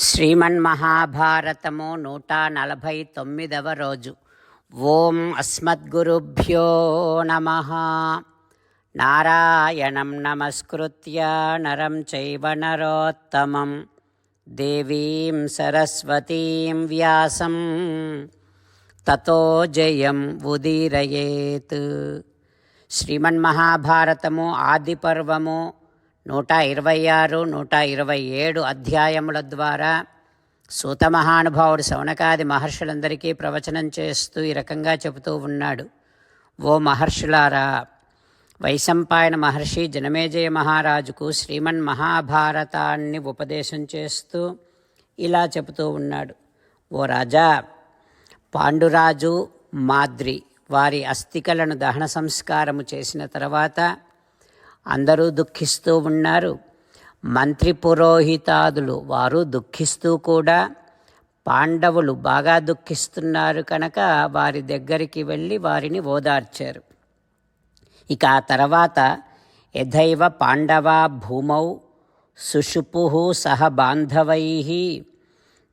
శ్రీమన్మహాభారతము నూట నలభై తొమ్మిదవ రోజు. ఓం అస్మద్గురుభ్యో నమ. నారాయణం నమస్కృత్య నరం చైవ నరోత్తమం. దేవీం సరస్వతీం వ్యాసం. తతో జయం ఉదీరయేత్. శ్రీమన్మహాభారతము ఆది పర్వము నూట ఇరవై ఆరు నూట ఇరవై ఏడు అధ్యాయముల ద్వారా సూత మహానుభావుడు శౌనకాది మహర్షులందరికీ ప్రవచనం చేస్తూ ఈ రకంగా చెబుతూ ఉన్నాడు. ఓ మహర్షులారా వైశంపాయన మహర్షి జనమేజయ మహారాజుకు శ్రీమన్ మహాభారతాన్ని ఉపదేశం చేస్తూ ఇలా చెబుతూ ఉన్నాడు. ఓ రాజా పాండురాజు మాద్రి వారి అస్థికలను దహన సంస్కారము చేసిన తర్వాత అందరూ దుఃఖిస్తూ ఉన్నారు. మంత్రి పురోహితాదులు వారు దుఃఖిస్తూ కూడా పాండవులు బాగా దుఃఖిస్తున్నారు కనుక వారి దగ్గరికి వెళ్ళి వారిని ఓదార్చారు. ఇక ఆ తర్వాత యథైవ పాండవా భూమౌ సుషుపు సహ బాంధవై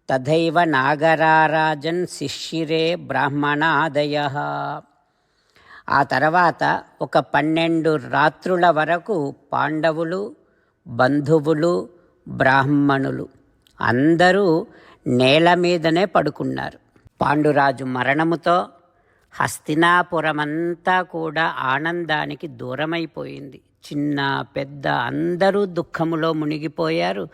తథైవ నాగరారాజన్ శిష్యరే బ్రాహ్మణాదయ. ఆ తర్వాత ఒక పన్నెండు రాత్రుల వరకు పాండవులు బంధువులు బ్రాహ్మణులు అందరూ నేల మీదనే పడుకున్నారు. పాండురాజు మరణముతో హస్తినాపురమంతా కూడా ఆనందానికి దూరమైపోయింది. చిన్న పెద్ద అందరూ దుఃఖములో మునిగిపోయారు.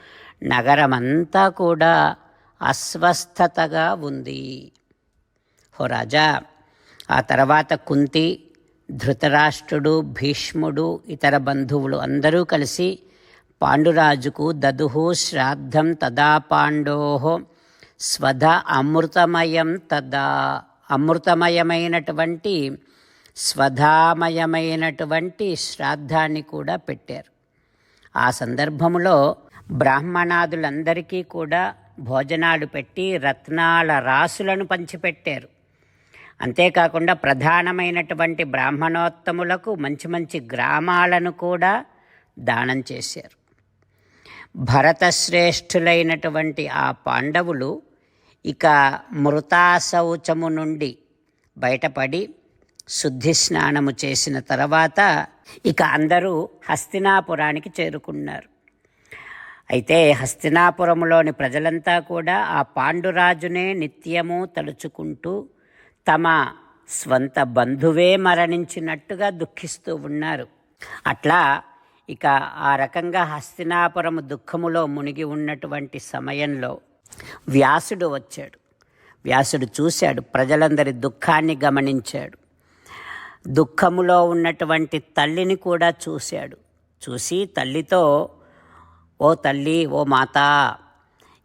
నగరమంతా కూడా అస్వస్థతగా ఉంది. హో రాజా ఆ తర్వాత కుంతి ధృతరాష్ట్రుడు భీష్ముడు ఇతర బంధువులు అందరూ కలిసి పాండురాజుకు దదుహు శ్రాద్ధం తదా పాండో స్వధ అమృతమయం తదా. అమృతమయమైనటువంటి స్వధామయమైనటువంటి శ్రాద్ధాన్ని కూడా పెట్టారు. ఆ సందర్భంలో బ్రాహ్మణాదులందరికీ కూడా భోజనాలు పెట్టి రత్నాల రాసులను పంచిపెట్టారు. అంతేకాకుండా ప్రధానమైనటువంటి బ్రాహ్మణోత్తములకు మంచి మంచి గ్రామాలను కూడా దానం చేశారు. భరతశ్రేష్ఠులైనటువంటి ఆ పాండవులు ఇక మృతాశౌచము నుండి బయటపడి శుద్ధి స్నానము చేసిన తర్వాత ఇక అందరూ హస్తినాపురానికి చేరుకున్నారు. అయితే హస్తినాపురంలోని ప్రజలంతా కూడా ఆ పాండురాజునే నిత్యము తలుచుకుంటూ తమ స్వంత బంధువే మరణించినట్టుగా దుఃఖిస్తూ ఉన్నారు. అట్లా ఇక ఆ రకంగా హస్తినాపురము దుఃఖములో మునిగి ఉన్నటువంటి సమయంలో వ్యాసుడు వచ్చాడు. వ్యాసుడు చూశాడు ప్రజలందరి దుఃఖాన్ని గమనించాడు. దుఃఖములో ఉన్నటువంటి తల్లిని కూడా చూశాడు. చూసి తల్లితో ఓ తల్లి ఓ మాత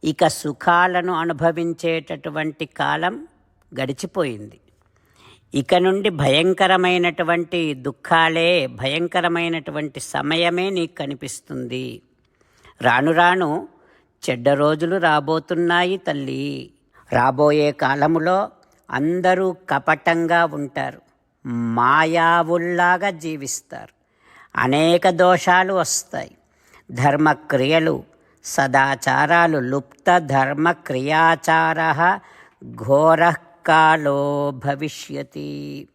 ఇక సుఖాలను అనుభవించేటటువంటి కాలం గడిచిపోయింది. ఇక నుండి భయంకరమైనటువంటి దుఃఖాలే భయంకరమైనటువంటి సమయమే నీకు కనిపిస్తుంది. రాను రాను చెడ్డ రోజులు రాబోతున్నాయి తల్లి. రాబోయే కాలములో అందరూ కపటంగా ఉంటారు. మాయావుల్లాగా జీవిస్తారు. అనేక దోషాలు వస్తాయి. ధర్మక్రియలు సదాచారాలు లుప్త ధర్మక్రియాచార కాలో భవిష్యతి.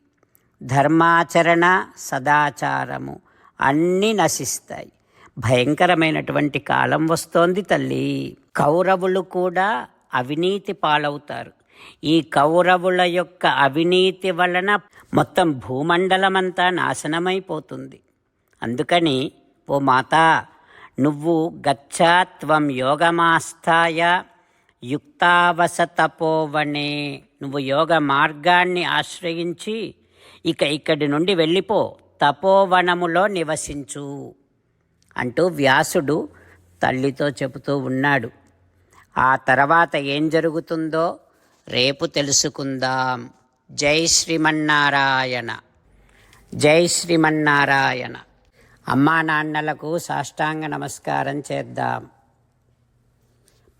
ధర్మాచరణ సదాచారము అన్నీ నశిస్తాయి. భయంకరమైనటువంటి కాలం వస్తోంది తల్లి. కౌరవులు కూడా అవినీతి పాలవుతారు. ఈ కౌరవుల యొక్క అవినీతి వలన మొత్తం భూమండలమంతా నాశనమైపోతుంది. అందుకని ఓ మాత నువ్వు గచ్చాత్వం యోగమాస్థాయ యుక్తావసతపోవనే నువ్వు యోగ మార్గాన్ని ఆశ్రయించి ఇక ఇక్కడి నుండి వెళ్ళిపో తపోవనములో నివసించు అంటూ వ్యాసుడు తల్లితో చెబుతూ ఉన్నాడు. ఆ తర్వాత ఏం జరుగుతుందో రేపు తెలుసుకుందాం. జై శ్రీమన్నారాయణ. జై శ్రీమన్నారాయణ. అమ్మా నాన్నలకు సాష్టాంగ నమస్కారం చేద్దాం.